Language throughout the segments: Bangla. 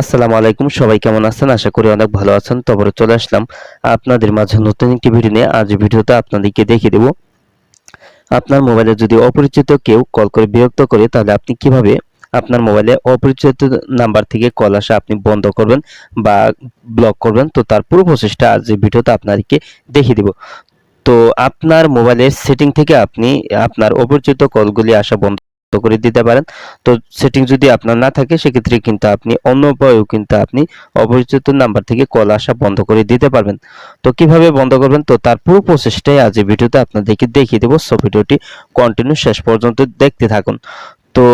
আসসালামু আলাইকুম। সবাই কেমন আছেন? আশা করি অনেক ভালো আছেন। তবে চলে আসলাম আপনাদের মাঝে নতুন একটি ভিডিও নিয়ে। আজ ভিডিওতে আপনাদেরকে দেখিয়ে দেব, আপনার মোবাইলে যদি অপরিচিত কেউ কল করে বিরক্ত করে, তাহলে আপনি কীভাবে আপনার মোবাইলে অপরিচিত নাম্বার থেকে কল আসা আপনি বন্ধ করবেন বা ব্লক করবেন? তো তার পুরো প্রসেসটা আজ ভিডিওতে আপনাদেরকে দেখিয়ে দেব। তো আপনার মোবাইলের সেটিং থেকে আপনি আপনার অপরিচিত কলগুলি আসা বন্ধ করে দিতে পারেন। তো সেটিং যদি আপনার না থাকে, সেক্ষেত্রে কিন্তু আপনি অন্য উপায়েও কিন্তু আপনি অপরিচিত নাম্বার থেকে কল আসা বন্ধ করে দিতে পারবেন। তো কীভাবে বন্ধ করবেন? তো তার পুরো প্রসেসটাই আজ ভিডিওতে আপনাদেরকে দেখিয়ে দেবো। সো ভিডিওটি কন্টিনিউ শেষ পর্যন্ত দেখতে থাকুন। তো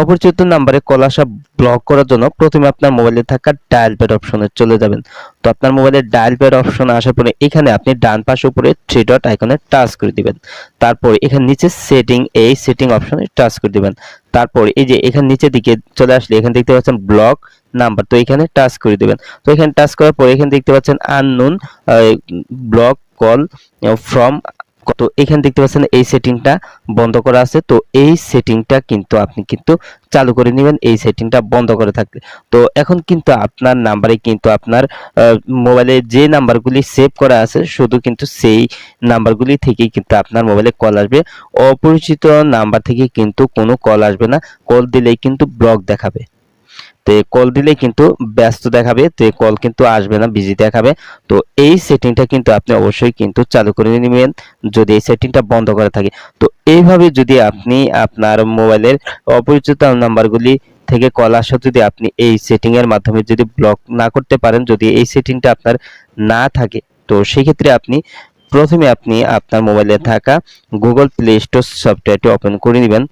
অপরিচিত নাম্বারে কল আসা ব্লক করার জন্য প্রথমে আপনার মোবাইলে থাকা ডায়াল প্যাড অপশনে চলে যাবেন। তো আপনার মোবাইলে ডায়াল প্যাড অপশন আসার পরে এখানে আপনি ডান পাশে উপরে থ্রি ডট আইকনে টাচ করে দিবেন। তারপর এখানে নিচে সেটিং এই সেটিং অপশনে টাচ করে দিবেন। তারপর এই যে এখানে নিচের দিকে চলে আসলে এখানে দেখতে পাচ্ছেন ব্লক নাম্বার তো এখানে টাচ করে দিবেন। তো এখানে টাচ করার পর এখানে দেখতে পাচ্ছেন আননোন ব্লক কল ফ্রম তো এখানে দেখতে পাচ্ছেন এই সেটিংটা বন্ধ করা আছে। তো এই সেটিংটা কিন্তু আপনি কিন্তু চালু করে নেবেন। এই সেটিংটা বন্ধ করে থাকলে তো এখন কিন্তু আপনার নাম্বারে কিন্তু আপনার মোবাইলে যে নাম্বারগুলি সেভ করা আছে, শুধু কিন্তু সেই নাম্বারগুলি থেকেই কিন্তু আপনার মোবাইলে কল আসবে। অপরিচিত নাম্বার থেকে কিন্তু কোনো কল আসবে না। কল দিলেই কিন্তু ব্লক দেখাবে। তো কল দিলে কিন্তু ব্যস্ত দেখাবে, তো কল কিন্তু আসবে না বিজি দেখাবে। তো এই সেটিংটা কিন্তু আপনি অবশ্যই কিন্তু চালু করে নেবেন, যদি এই সেটিংটা বন্ধ করে থাকে। তো এইভাবে যদি আপনি আপনার মোবাইলের অপরিচিত নাম্বারগুলি থেকে কল আসা যদি আপনি এই সেটিংয়ের মাধ্যমে যদি ব্লক না করতে পারেন, যদি এই সেটিংটা আপনার না থাকে, তো সেক্ষেত্রে আপনি প্রথমে আপনি আপনার মোবাইলে থাকা গুগল প্লে স্টোর সফটওয়্যারটি ওপেন করে নেবেন।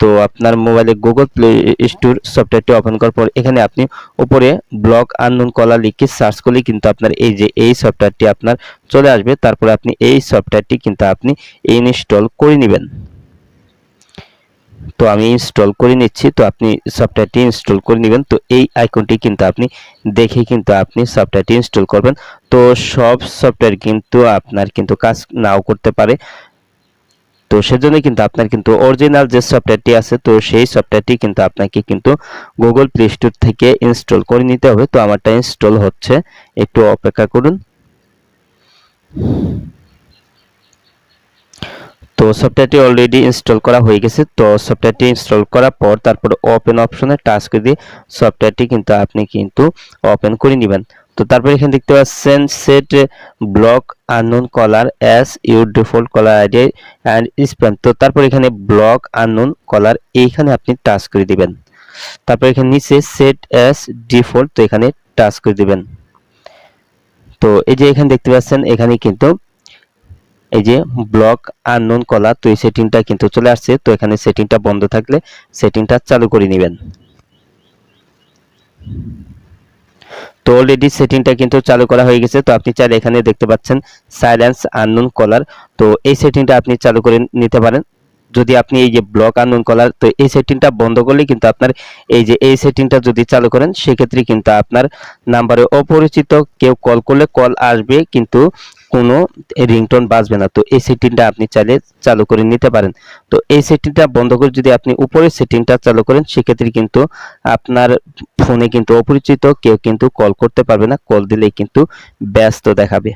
তো আপনার মোবাইলে গুগল প্লে স্টোর সফটওয়্যারটি ওপেন করার পর এখানে আপনি উপরে ব্লক আননোন কলা লিখে সার্চ করলে কিন্তু আপনার এই যে এই সফটওয়্যারটি আপনার চলে আসবে। তারপরে আপনি এই সফটওয়্যারটি কিন্তু আপনি ইনস্টল করে নেবেন। তো আমি ইনস্টল করে নিচ্ছি। তো আপনি সফটওয়্যারটি ইনস্টল করে নেবেন। তো এই আইকনটি কিন্তু আপনি দেখে কিন্তু আপনি সফটওয়্যারটি ইনস্টল করবেন। তো সব সফটওয়্যার কিন্তু আপনার কিন্তু কাজ নাও করতে পারে। তো সেজন্য কিন্তু আপনার কিন্তু অরিজিনাল যে সফটওয়্যারটি আছে, তো সেই সফটওয়্যারটি কিন্তু আপনাকে কিন্তু গুগল প্লে স্টোর থেকে ইনস্টল করে নিতে হবে। তো আমারটা ইনস্টল হচ্ছে। একটু অপেক্ষা করুন। তো সফটওয়্যারটি অলরেডি ইনস্টল করা হয়ে গেছে। তো সফটওয়্যারটি ইনস্টল করার পর তারপর ওপেন অপশনে টাচ করে দিয়ে সফটওয়্যারটি কিন্তু আপনি কিন্তু ওপেন করে নেবেন। তো তারপর এখানে দেখতে পাচ্ছেন set block unknown caller as your default caller ID and spam তো তারপর এখানে ব্লক আননোন কলার এইখানে আপনি টাচ করে দিবেন। তারপর এখানে নিচে সেট অ্যাস ডিফল্ট তো এখানে টাচ করে দিবেন। তো এই যে এখানে দেখতে পাচ্ছেন, এখানে কিন্তু এই যে ব্লক আননোন কলার তো এই সেটিংটা কিন্তু চলে আসছে। তো এখানে সেটিংটা বন্ধ থাকলে সেটিংটা চালু করে নেবেন। তো অলরেডি সেটিংটা কিন্তু চালু করা হয়ে গেছে। তো আপনি চাইলে এখানে দেখতে পাচ্ছেন সাইলেন্স আননোন কলার তো এই সেটিংটা আপনি চালু করে নিতে পারেন। যদি আপনি এই যে ব্লক আননোন কলার তো এই সেটিংটা বন্ধ করলে কিন্তু আপনার এই যে এই সেটিংটা যদি চালু করেন, সেক্ষেত্রে কিন্তু আপনার নাম্বারে অপরিচিত কেউ কল করলে কল আসবে, কিন্তু কোনো রিংটোন বাজবে না। তো এই সেটিংটা আপনি চাইলে চালু করে নিতে পারেন। তো এই সেটিংটা বন্ধ করে যদি আপনি উপরের সেটিংটা চালু করেন, সেক্ষেত্রে কিন্তু আপনার ফোনে কিন্তু অপরিচিত কেউ কিন্তু কল করতে পারবে না। কল দিলেই কিন্তু ব্যস্ত দেখাবে।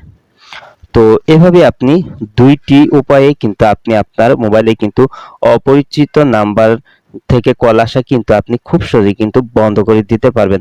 তো এভাবে আপনি দুইটি উপায়ে কিন্তু আপনি আপনার মোবাইলে কিন্তু অপরিচিত নাম্বার থেকে কল আসা কিন্তু আপনি খুব সহজেই কিন্তু বন্ধ করে দিতে পারবেন।